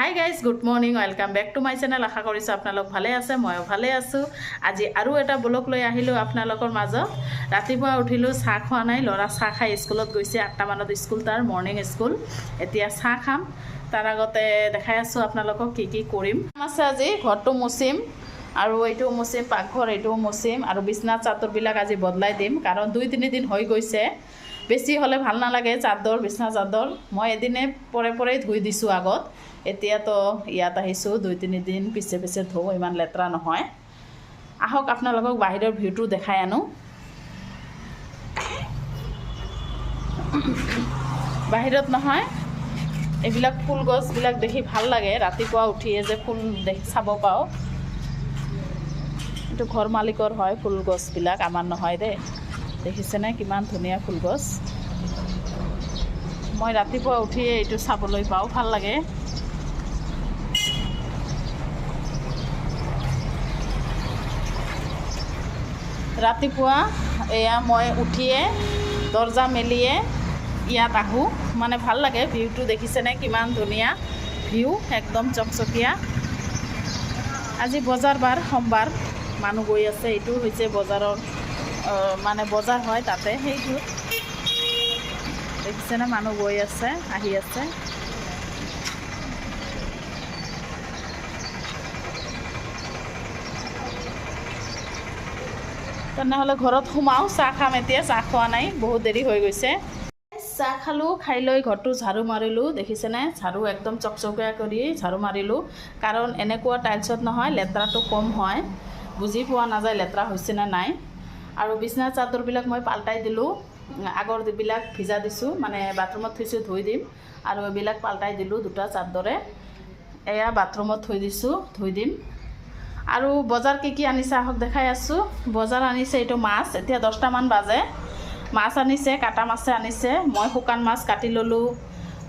Hi guys good morning welcome back to my channel আশা কৰিছোঁ আপোনালোক ভালে আছে, ময়ো ভালে আছোঁ। আজি আৰু এটা ব্লগ লৈ আহিলোঁ আপোনালোকৰ মাজত। ৰাতিপুৱা উঠিলোঁ, চাহ খোৱা নাই, ল'ৰা চাহ খাই স্কুলত গৈছে আঠটামানত স্কুল তাৰ মৰ্ণিং স্কুল এতিয়া চাহ খাম। তাৰ আগতে দেখাই আছোঁ আপোনালোকক কি কি কৰিম। আছে আজি, ঘৰটো মুচিম আৰু এইটো মুচিম পাকঘৰ, এইটোও মুচিম আৰু বিছনা চাদৰবিলাক আজি বদলাই দিম, কাৰণ দুই তিনিদিন হৈ গৈছে। বেছি হ'লে ভালো নালাগে চাদৰ, বিছনা চাদৰ। মই এদিনে পৰে পৰেই ধুই দিছোঁ আগত। এতিয়াতো ইয়াত আহিছোঁ দুই তিনিদিন পিছে পিছে ধুওঁ, ইমান লেতেৰা নহয়। আহক, আপোনালোকক বাহিৰৰ ভিউটো দেখাই আনো। বাহিৰত নহয়, এইবিলাক ফুল গছবিলাক দেখি ভালো লাগে। ৰাতিপুৱা উঠিয়ে যে ফুল দেখি, চাব পাওঁ। এইটো ঘৰ মালিকৰ হয় ফুল গছবিলাক, আমাৰ নহয় দেই। দেখিছেনে কিমান ধুনীয়া ফুল গছ। মই ৰাতিপুৱা উঠিয়ে এইটো চাবলৈ পাওঁ, ভালো লাগে। ৰাতিপুৱা এয়া মই উঠিয়ে দৰ্জা মেলিয়ে ইয়াত আহোঁ। মানে ভালো লাগে, ভিউটো দেখিছেনে কিমান ধুনীয়া ভিউ, একদম চকচকীয়া। আজি বজাৰ বাৰ, সোমবাৰ। মানুহ গৈ আছে এইটো হৈছে বজাৰৰ মানে বজাৰ হয় তাতে সেইটো দেখিছেনে মানুহ গৈ আছে, আহি আছে। তেনেহ'লে ঘৰত সোমাওঁ, চাহ খাম এতিয়া, চাহ খোৱা নাই, বহুত দেৰি হৈ গৈছে। চাহ খালোঁ, খাই লৈ ঘৰটো ঝাৰু মাৰিলোঁ দেখিছেনে ঝাৰু একদম চকচকীয়া কৰি ঝাৰু মাৰিলোঁ। কাৰণ এনেকুৱা টাইলছত নহয়, লেতেৰাটো কম হয়। বুজি পোৱা নাযায় লেতেৰা হৈছে নে নাই। আৰু বিছনা চাদৰবিলাক মই পাল্টাই দিলোঁ। আগৰ যিবিলাক ভিজা দিছোঁ মানে বাথৰুমত থৈছোঁ, ধুই দিম। আৰু এইবিলাক পাল্টাই দিলোঁ দুটা চাদৰে। এয়া বাথৰুমত থৈ দিছোঁ, ধুই দিম। আৰু বজাৰ কি কি আনিছে আহক দেখাই আছোঁ। বজাৰ আনিছে এইটো মাছ, এতিয়া দহটামান বাজে। মাছ আনিছে, কাটা মাছে আনিছে। মই শুকান মাছ কাটি ল'লোঁ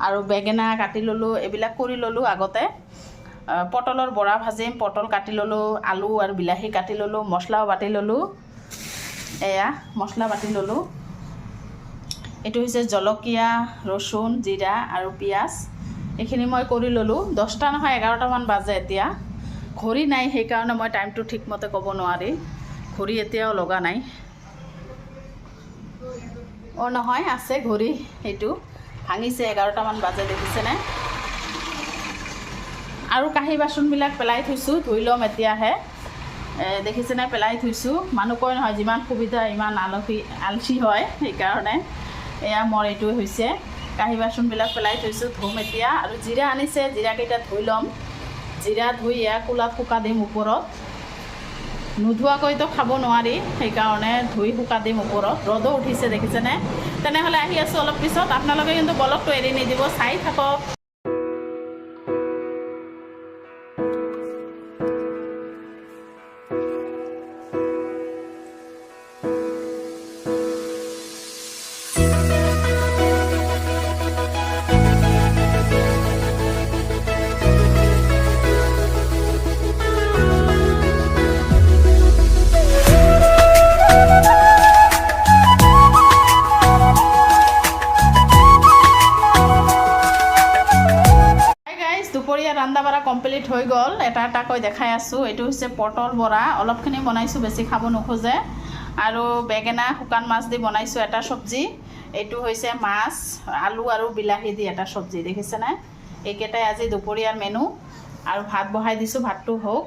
আৰু বেঙেনা কাটি ল'লোঁ, এইবিলাক কৰি ল'লোঁ আগতে। পটলৰ বৰা ভাজিম, পটল কাটি ল'লোঁ, আলু আৰু বিলাহী কাটি ল'লোঁ, মছলাও বাটি ল'লোঁ। এয়া মছলা বাটি ল'লোঁ। এইটো হৈছে জলকীয়া, ৰচুন, জিৰা আৰু পিঁয়াজ। এইখিনি মই কৰি ল'লোঁ। দহটা নহয় এঘাৰটামান বাজে এতিয়া। ঘড়ী নাই, সেইকাৰণে মই টাইমটো ঠিকমতে ক'ব নোৱাৰি। ঘড়ী এতিয়াও লগা নাই। অঁ, নহয়, আছে ঘড়ী সেইটো। ভাঙিছে এঘাৰটামান বাজে দেখিছেনে আৰু কাঁহী বাচনবিলাক পেলাই থৈছোঁ, ধুই ল'ম এতিয়াহে। দেখিছেনে, পেলাই থৈছোঁ। মানুহ কয় নহয়, যিমান সুবিধা, ইমান আলসী আলচি হয়, সেইকাৰণে এয়া মোৰ এইটো হৈছে। কাঁহী বাচনবিলাক পেলাই থৈছোঁ, ধুম এতিয়া। আৰু জিৰা আনিছে, জিৰাকেইটা ধুই ল'ম। জিৰা ধুই এয়া কোলাত শুকা দিম ওপৰত। নোধোৱাকৈতো খাব নোৱাৰি, সেইকাৰণে ধুই শুকা দিম ওপৰত। ৰ'দো উঠিছে, দেখিছেনে? তেনেহ'লে আহি আছোঁ অলপ পিছত। আপোনালোকে কিন্তু বলকটো এৰি নিদিব, চাই থাকক। ৰন্ধা বঢ়া কমপ্লিট হৈ গ'ল। এটা এটাকৈ দেখাই আছোঁ। এইটো হৈছে পটল বৰা। অলপখিনি বনাইছোঁ, বেছি খাব নোখোজে। আৰু বেঙেনা শুকান মাছ দি বনাইছোঁ এটা চব্জি। এইটো হৈছে মাছ, আলু আৰু বিলাহী দি এটা চব্জি, দেখিছেনে? এইকেইটাই আজি দুপৰীয়াৰ মেনু আৰু ভাত বহাই দিছোঁ, ভাতটো হওক।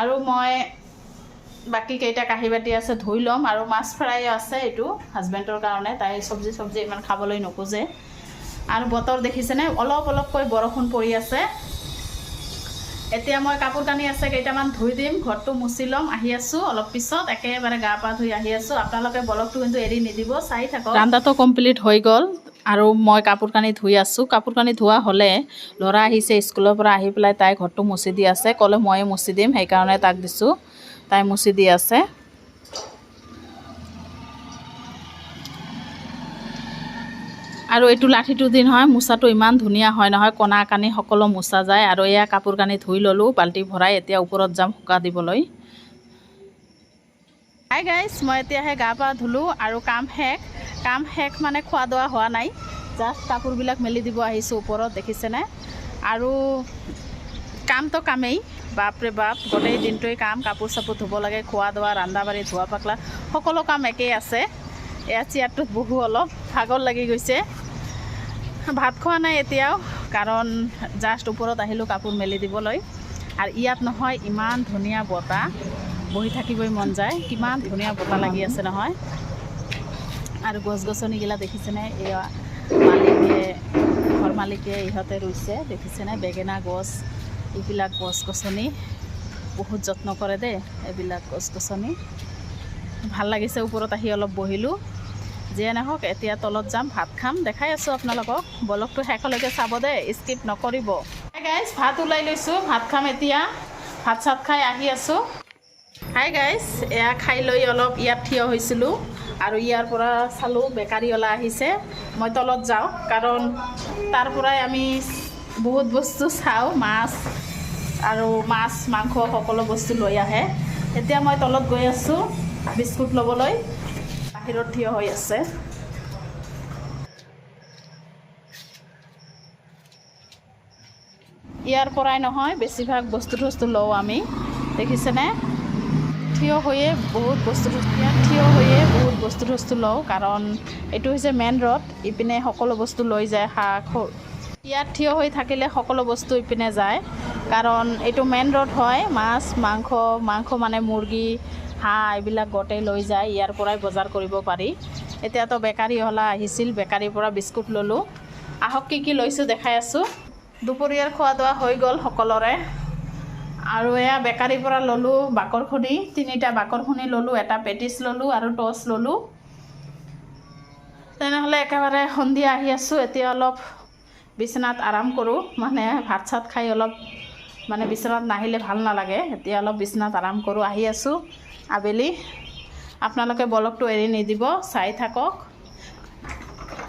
আৰু মই বাকী কেইটা কাঁহী বাতি আছে, ধুই ল'ম। আৰু মাছ ফ্ৰাই আছে এইটো হাজবেণ্ডৰ কাৰণে। তাই চব্জি চব্জি ইমান খাবলৈ নোখোজে। আৰু বতৰ দেখিছেনে? অলপ অলপকৈ বৰষুণ পৰি আছে। এতিয়া মই কাপোৰ কানি আছে কেইটামান ধুই দিম, ঘৰটো মুচি ল'ম, আহি আছোঁ, অলপ পিছত একেবাৰে গা পা ধুই আহি আছোঁ। আপোনালোকে বলকটো কিন্তু এৰি নিদিব, চাই থাকক। ৰান্ধাটো কমপ্লিট হৈ গ'ল আৰু মই কাপোৰ কানি ধুই আছোঁ। কাপোৰ কানি ধোৱা হ'লে ল'ৰা আহিছে, স্কুলৰ পৰা আহি পেলাই তাই ঘৰটো মুচি দি আছে। ক'লে ময়ে মুচি দিম, সেইকাৰণে তাক দিছোঁ। তাই মুচি দি আছে। আৰু এইটো লাঠিটো দি নহয় মোচাটো ইমান ধুনীয়া হয় নহয় কণা কানি সকলো মোচা যায়। আৰু এয়া কাপোৰ কানি ধুই ল'লোঁ বাল্টি ভৰাই এতিয়া ওপৰত যাম শুকা দিবলৈ। হাই গাইজ মই এতিয়াহে গা পা ধুলোঁ আৰু কাম শেষ। কাম শেষ মানে খোৱা দোৱা হোৱা নাই। জাষ্ট কাপোৰবিলাক মেলি দিব আহিছোঁ ওপৰত দেখিছেনে? আৰু কামটো কামেই। বাপৰে বাপ গোটেই দিনটোৱে কাম কাপোৰ চাপোৰ ধুব লাগে খোৱা দোৱা ৰন্ধা বাঢ়ি ধোৱা পাকলা সকলো কাম একেই আছে। এয়া চেয়াৰটোত বহু অলপ, ভাগৰ লাগি গৈছে। ভাত খোৱা নাই এতিয়াও, কাৰণ জাষ্ট ওপৰত আহিলোঁ কাপোৰ মেলি দিবলৈ। আৰু ইয়াত নহয়, ইমান ধুনীয়া বতাহ বহি থাকিবই মন যায়, কিমান ধুনীয়া বতাহ লাগি আছে নহয়। আৰু গছ গছনিগিলা দেখিছেনে? এয়া মালিকে, ঘৰ মালিকে ইহঁতে ৰুইছে, দেখিছেনে? বেঙেনা গছ, এইবিলাক গছ গছনি বহুত যত্ন কৰে দেই এইবিলাক গছ গছনি ভালো লাগিছে, ওপৰত আহি অলপ বহিলোঁ। যিয়ে নহওক, এতিয়া তলত যাম, ভাত খাম। দেখাই আছোঁ আপোনালোকক। বলকটো শেষলৈকে চাব দেই স্কিপ নকৰিব। গাইজ ভাত ওলাই লৈছোঁ, ভাত খাম এতিয়া। ভাত চাত খাই আহি আছোঁ। হাই গাইজ এয়া খাই লৈ অলপ ইয়াত থিয় হৈছিলোঁ আৰু ইয়াৰ পৰা চালোঁ, বেকাৰীৱালা আহিছে। মই তলত যাওঁ, কাৰণ তাৰ পৰাই আমি বহুত বস্তু চাওঁ, মাছ আৰু মাছ, মাংস, সকলো বস্তু লৈ আহে। এতিয়া মই তলত গৈ আছোঁ। বিস্কুট ল'বলৈ বাহিৰত থিয় হৈ আছে। ইয়াৰ পৰাই নহয়, বেছিভাগ বস্তু চস্তু লওঁ আমি। দেখিছেনে? থিয় হৈয়ে বহুত বস্তু ইয়াত থিয় হৈয়ে বহুত বস্তু চস্তু লওঁ, কাৰণ এইটো হৈছে মেইন ৰোড। ইপিনে সকলো বস্তু লৈ যায়, শাক ইয়াত থিয় হৈ থাকিলে সকলো বস্তু ইপিনে যায়। কাৰণ এইটো মেইন ৰোড হয়, মাছ, মাংস মাংস মানে মুৰ্গী হাঁহ এইবিলাক গোটেই লৈ যায়, ইয়াৰ পৰাই বজাৰ কৰিব পাৰি। এতিয়াতো বেকাৰীৱালা আহিছিল, বেকাৰীৰ পৰা বিস্কুট ল'লোঁ। আহক, কি কি লৈছোঁ দেখাই আছোঁ। দুপৰীয়াৰ খোৱা দোৱা হৈ গ'ল সকলোৰে। আৰু এয়া বেকাৰীৰ পৰা ল'লোঁ বাকৰখনি, তিনিটা বাকৰখনি ল'লোঁ, এটা পেটিছ ল'লোঁ আৰু টচ ল'লোঁ। তেনেহ'লে একেবাৰে সন্ধিয়া আহি আছোঁ, এতিয়া অলপ বিচনাত আৰাম কৰোঁ। মানে ভাত চাত খাই অলপ মানে বিচনাত নাহিলে ভালো নালাগে। এতিয়া অলপ বিচনাত আৰাম কৰোঁ, আহি আছোঁ। আবেলি, আপোনালোকে বলকটো এৰি নিদিব, চাই থাকক।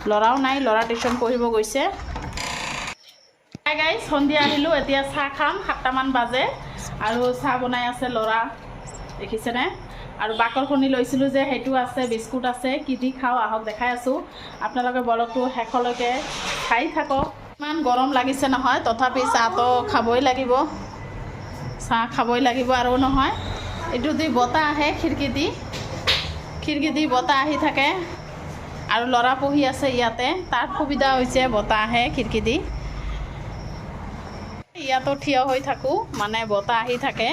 ল'ৰাও নাই, ল'ৰা টিউশ্যন পঢ়িব গৈছে। হাই গাইজ সন্ধিয়া আহিলোঁ, এতিয়া চাহ খাম, সাতটামান বাজে। আৰু চাহ বনাই আছে ল'ৰা, দেখিছেনে? আৰু বাকল খুন্দি লৈছিলোঁ যে, সেইটো আছে, বিস্কুট আছে, কি দি খাওঁ আহক, দেখাই আছোঁ। আপোনালোকে বলকটো শেষলৈকে খাই থাকক। ইমান গৰম লাগিছে নহয়, তথাপি চাহটো খাবই লাগিব। চাহ খাবই লাগিব আৰু নহয়। এইটো দি বতাহ আহে, খিৰিকী দি খিৰিকী দি বতাহ আহি থাকে। আৰু ল'ৰা পঢ়ি আছে ইয়াতে, তাৰ সুবিধা হৈছে বতাহ আহে, খিৰিকী দি। ইয়াতো থিয় হৈ থাকোঁ মানে বতাহ আহি থাকে।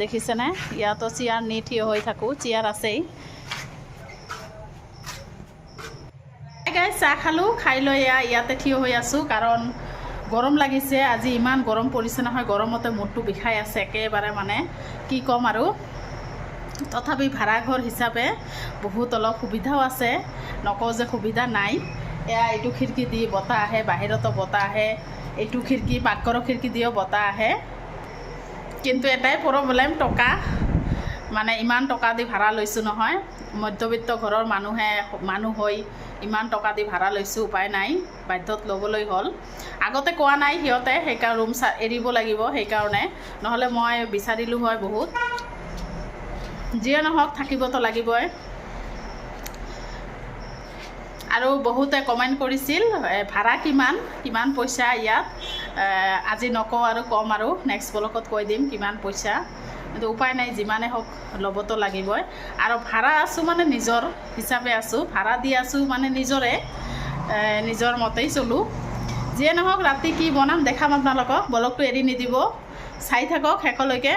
দেখিছেনে? ইয়াতো চেয়াৰ নি থিয় হৈ থাকোঁ, চেয়াৰ আছেই। গাই চাহ খালোঁ, খাই লৈ ইয়াতে থিয় হৈ আছোঁ, কাৰণ গৰম লাগিছে, আজি ইমান গৰম পৰিছে নহয়, গৰমতে মূৰটো বিষাই আছে একেবাৰে মানে কি ক'ম আৰু। তথাপি ভাড়াঘৰ হিচাপে বহুত অলপ সুবিধাও আছে। নকওঁ যে সুবিধা নাই। এয়া এইটো খিৰিকী দি বতাহ আহে, বাহিৰতো বতাহ আহে। এইটো খিৰিকী, পাকঘৰৰ খিৰিকী দিও বতাহ আহে। কিন্তু এটাই প্ৰব্লেম টকা। মানে ইমান টকা দি ভাড়া লৈছোঁ নহয়। মধ্যবিত্ত ঘৰৰ মানুহে, মানুহ হৈ ইমান টকা দি ভাড়া লৈছোঁ, উপায় নাই। বাধ্যত ল'বলৈ হ'ল। আগতে কোৱা নাই সিহঁতে, সেইকাৰণে ৰুম চা এৰিব লাগিব সেইকাৰণে। নহ'লে মই বিচাৰিলোঁ হয় বহুত। যিয়ে নহওক থাকিবতো লাগিবই। আৰু বহুতে কমেণ্ট কৰিছিল ভাড়া কিমান কিমান পইচা ইয়াত আজি নকওঁ আৰু ক'ম আৰু নেক্সট ব্লকত কৈ দিম কিমান পইচা। কিন্তু উপায় নাই, যিমানে হওক ল'বতো লাগিবই। আৰু ভাড়া আছোঁ মানে নিজৰ হিচাপে আছোঁ, ভাড়া দি আছোঁ মানে নিজৰে নিজৰ মতেই চলোঁ। যিয়ে নহওক ৰাতি কি বনাম দেখাম আপোনালোকক, ব্লকটো এৰি নিদিব। চাই থাকক শেষলৈকে।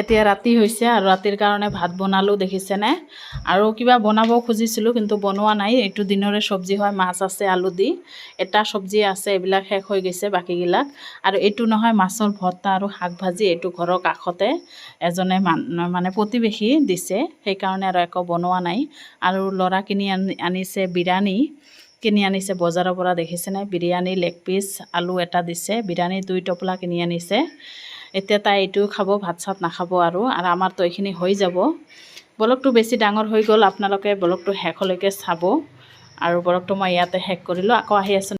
এতিয়া ৰাতি হৈছে আৰু ৰাতিৰ কাৰণে ভাত বনালোঁ দেখিছেনে আৰু কিবা বনাব খুজিছিলোঁ, কিন্তু বনোৱা নাই। এইটো দিনৰে চব্জি হয়, মাছ আছে, আলু দি। এটা চব্জি আছে, এইবিলাক শেষ হৈ গৈছে বাকীবিলাক আৰু এইটো নহয়, মাছৰ ভৰ্তা আৰু শাক ভাজি, এইটো ঘৰৰ কাষতে এজনে মান প্ৰতিবেশী দিছে। সেইকাৰণে আৰু একো বনোৱা নাই। আৰু ল'ৰা কিনি আনি, আনিছে বিৰিয়ানী। কিনি আনিছে বজাৰৰ পৰা দেখিছেনে বিৰিয়ানী লেগ পিচ, আলু এটা দিছে। বিৰিয়ানী দুই টপলা কিনি আনিছে। এতিয়া তাই এইটোও খাব, ভাত চাত নাখাব আৰু আৰু আমাৰতো এইখিনি হৈ যাব। ব্লগটো বেছি ডাঙৰ হৈ গ'ল, আপোনালোকে ব্লগটো শেষলৈকে চাব। আৰু ব্লগটো মই ইয়াতে শেষ কৰিলোঁ আকৌ আহি আছোঁ